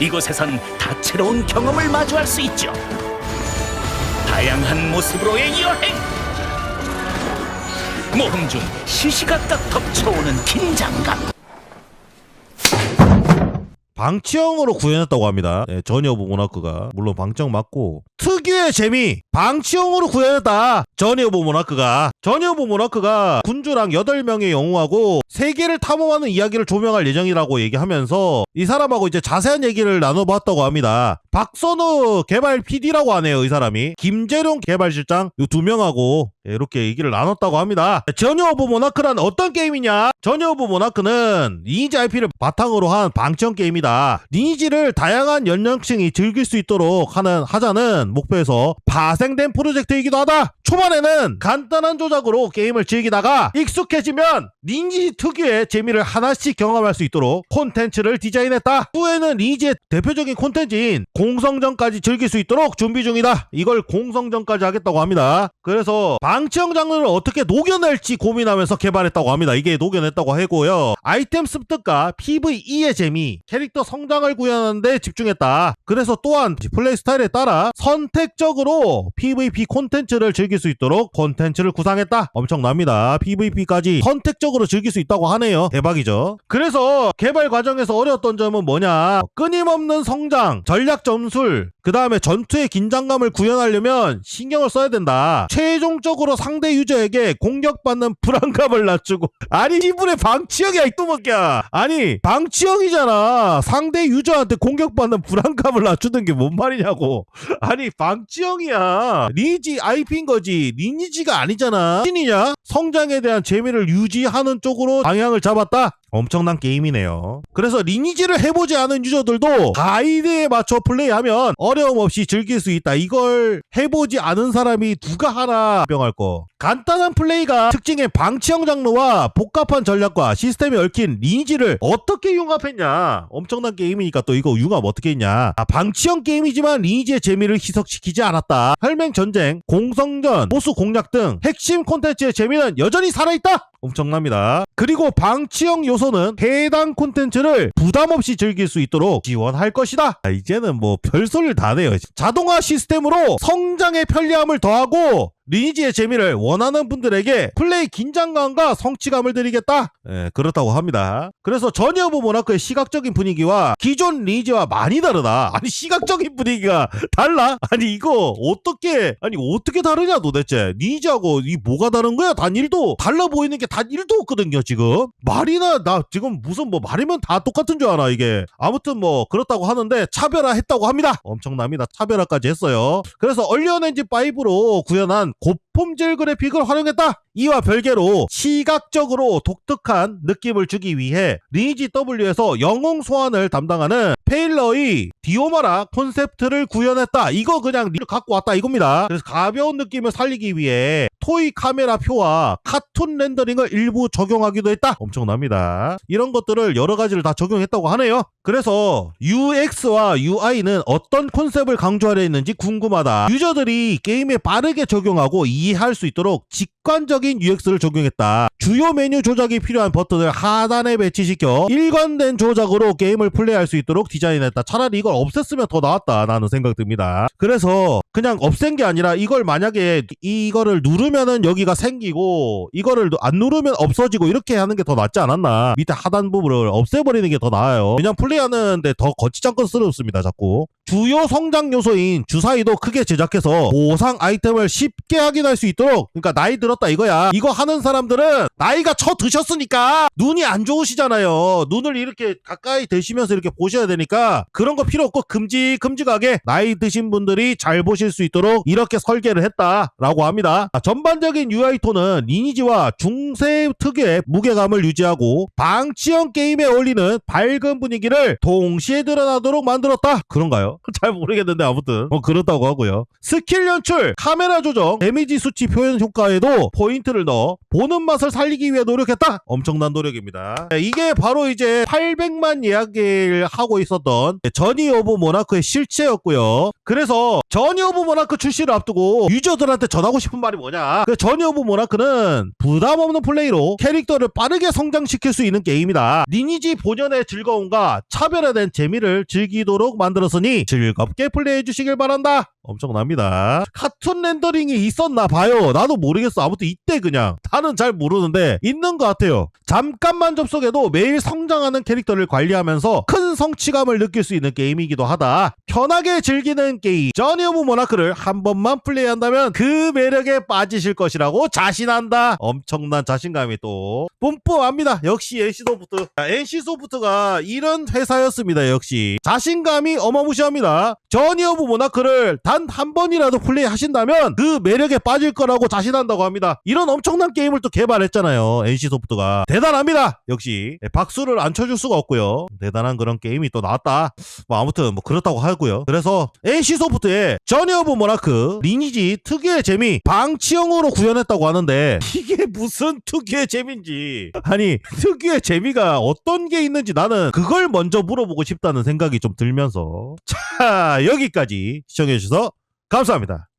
이곳에선 다채로운 경험을 마주할 수 있죠. 다양한 모습으로의 여행. 모험 중 시시각각 덮쳐오는 긴장감. 방치형으로 구현했다고 합니다. 예, 전여부 모나크가 물론 방청 맞고 특유의 재미 방치형으로 구현했다. 전여부 모나크가 전여부 모나크가 군주랑 8명의 영웅하고 세계를 탐험하는 이야기를 조명할 예정이라고 얘기하면서 이 사람하고 이제 자세한 얘기를 나눠봤다고 합니다. 박선우 개발 PD라고 하네요, 이 사람이. 김재룡 개발실장 이 두 명하고 예, 이렇게 얘기를 나눴다고 합니다. 전혀 오브 모나크란 어떤 게임이냐? 전혀 오브 모나크는 리니지 IP를 바탕으로 한 방청 게임이다. 리니지를 다양한 연령층이 즐길 수 있도록 하는 하자는 목표에서 파생된 프로젝트이기도 하다. 초반에는 간단한 조작으로 게임을 즐기다가 익숙해지면 리니지 특유의 재미를 하나씩 경험할 수 있도록 콘텐츠를 디자인했다. 후에는 리니지의 대표적인 콘텐츠인 공성전까지 즐길 수 있도록 준비 중이다. 이걸 공성전까지 하겠다고 합니다. 그래서 방치형 장르를 어떻게 녹여낼지 고민하면서 개발했다고 합니다. 이게 녹여냈다고 하고요. 아이템 습득과 PVE의 재미, 캐릭터 성장을 구현하는데 집중했다. 그래서 또한 플레이 스타일에 따라 선택적으로 PVP 콘텐츠를 즐길 수 있도록 콘텐츠를 구상했다. 엄청납니다. PVP까지 선택적으로 즐길 수 있다고 하네요. 대박이죠. 그래서 개발 과정에서 어려웠던 점은 뭐냐? 끊임없는 성장, 전략 점술, 그 다음에 전투의 긴장감을 구현하려면 신경을 써야 된다. 최종적으로 상대 유저에게 공격받는 불안감을 낮추고 아니 이분의 방치형이야 이 뚜먹기야. 아니 방치형이잖아. 상대 유저한테 공격받는 불안감을 낮추는 게 뭔 말이냐고. 아니 방치형이야. 리니지 IP인 거지. 리니지가 아니잖아. 신이냐? 성장에 대한 재미를 유지하는 쪽으로 방향을 잡았다. 엄청난 게임이네요. 그래서 리니지를 해보지 않은 유저들도 가이드에 맞춰 플레이하면 어 려움 없이 즐길 수 있다. 이걸 해보지 않은 사람이 누가 하나 병할 거. 간단한 플레이가 특징의 방치형 장르와 복잡한 전략과 시스템이 얽힌 리니지를 어떻게 융합했냐. 엄청난 게임이니까 또 이거 융합 어떻게 했냐. 아, 방치형 게임이지만 리니지의 재미를 희석시키지 않았다. 혈맹 전쟁, 공성전, 보스 공략 등 핵심 콘텐츠의 재미는 여전히 살아있다. 엄청납니다. 그리고 방치형 요소는 해당 콘텐츠를 부담 없이 즐길 수 있도록 지원할 것이다. 아, 이제는 뭐 별소리를 다 내요. 자동화 시스템으로 성장의 편리함을 더하고 리니지의 재미를 원하는 분들에게 플레이 긴장감과 성취감을 드리겠다. 예, 그렇다고 합니다. 그래서 전여부 모나크의 시각적인 분위기와 기존 리니지와 많이 다르다. 아니 시각적인 분위기가 달라? 아니 이거 어떻게 아니 어떻게 다르냐 도대체 리니지하고 이 뭐가 다른 거야? 단 1도 달라 보이는 게 단 1도 없거든요 지금 말이나 나 지금 무슨 뭐 말이면 다 똑같은 줄 알아 이게 아무튼 뭐 그렇다고 하는데 차별화 했다고 합니다 엄청납니다 차별화까지 했어요 그래서 얼리언 엔진 5로 구현한 고품질 그래픽을 활용했다. 이와 별개로 시각적으로 독특한 느낌을 주기 위해 리니지 W에서 영웅 소환을 담당하는 페일러의 디오마라 콘셉트를 구현했다. 이거 그냥 리 갖고 왔다 이겁니다. 그래서 가벼운 느낌을 살리기 위해 토이 카메라 표와 카툰 렌더링을 일부 적용하기도 했다. 엄청납니다. 이런 것들을 여러 가지를 다 적용했다고 하네요. 그래서 UX와 UI는 어떤 컨셉을 강조하려 했는지 궁금하다. 유저들이 게임에 빠르게 적용하고 이해할 수 있도록 직관적인 UX를 적용했다. 주요 메뉴 조작이 필요한 버튼을 하단에 배치시켜 일관된 조작으로 게임을 플레이할 수 있도록 디자인 했다. 차라리 이걸 없앴으면 더 나았다. 라는 생각 듭니다. 그래서 그냥 없앤 게 아니라 이걸 만약에 이거를 누르면은 여기가 생기고 이거를 안 누르면 없어지고 이렇게 하는 게 더 낫지 않았나. 밑에 하단 부분을 없애버리는 게 더 나아요. 그냥 플레이하는데 더 거치장권스럽습니다. 자꾸. 주요 성장 요소인 주사위도 크게 제작해서 보상 아이템을 쉽게 확인할 수 있도록 그러니까 나이 들었다 이거야. 이거 하는 사람들은 나이가 쳐 드셨으니까 눈이 안 좋으시잖아요. 눈을 이렇게 가까이 대시면서 이렇게 보셔야 되니까 그런 거 필요 없고 큼직큼직하게 나이 드신 분들이 잘 보실 수 있도록 이렇게 설계를 했다라고 합니다. 아, 전반적인 UI 톤은 리니지와 중세 특유의 무게감을 유지하고 방치형 게임에 어울리는 밝은 분위기를 동시에 드러나도록 만들었다. 그런가요? 잘 모르겠는데 아무튼 뭐 그렇다고 하고요. 스킬 연출, 카메라 조정, 데미지 수치 표현 효과에도 포인트를 넣어 보는 맛을 살리기 위해 노력했다. 엄청난 노력입니다. 네, 이게 바로 이제 800만 예약을 하고 있었던 저니 오브 모나크의 실체였고요. 그래서 저니 오브 모나크 출시를 앞두고 유저들한테 전하고 싶은 말이 뭐냐. 그 저니 오브 모나크는 부담 없는 플레이로 캐릭터를 빠르게 성장시킬 수 있는 게임이다. 리니지 본연의 즐거움과 차별화된 재미를 즐기도록 만들었으니 즐겁게 플레이해 주시길 바란다. 엄청납니다. 카툰 렌더링이 있었나 봐요. 나도 모르겠어. 아무튼 이때 그냥 나는 잘 모르는데 있는 것 같아요. 잠깐만 접속해도 매일 성장하는 캐릭터를 관리하면서 큰 성취감을 느낄 수 있는 게임이기도 하다. 편하게 즐기는 게임 저니 오브 모나크를 한 번만 플레이한다면 그 매력에 빠지실 것이라고 자신한다. 엄청난 자신감이 또 뿜뿜합니다. 역시 NC소프트. NC소프트가 이런 회사였습니다 역시. 자신감이 어마무시합니다. 저니 오브 모나크를 단 한 번이라도 플레이 하신다면 그 매력에 빠질 거라고 자신한다고 합니다. 이런 엄청난 게임을 또 개발했잖아요 NC소프트가. 대단합니다 역시. 네, 박수를 안 쳐줄 수가 없고요. 대단한 그런 게임이 또 나왔다. 뭐 아무튼 뭐 그렇다고 하고요. 그래서 NC소프트의 저니 오브 모나크 리니지 특유의 재미 방치형으로 구현했다고 하는데 이게 무슨 특유의 재미인지. 아니 특유의 재미가 어떤 게 있는지 나는 그걸 먼저 물어보고 싶다는 생각이 좀 들면서. 자 여기까지 시청해주셔서 감사합니다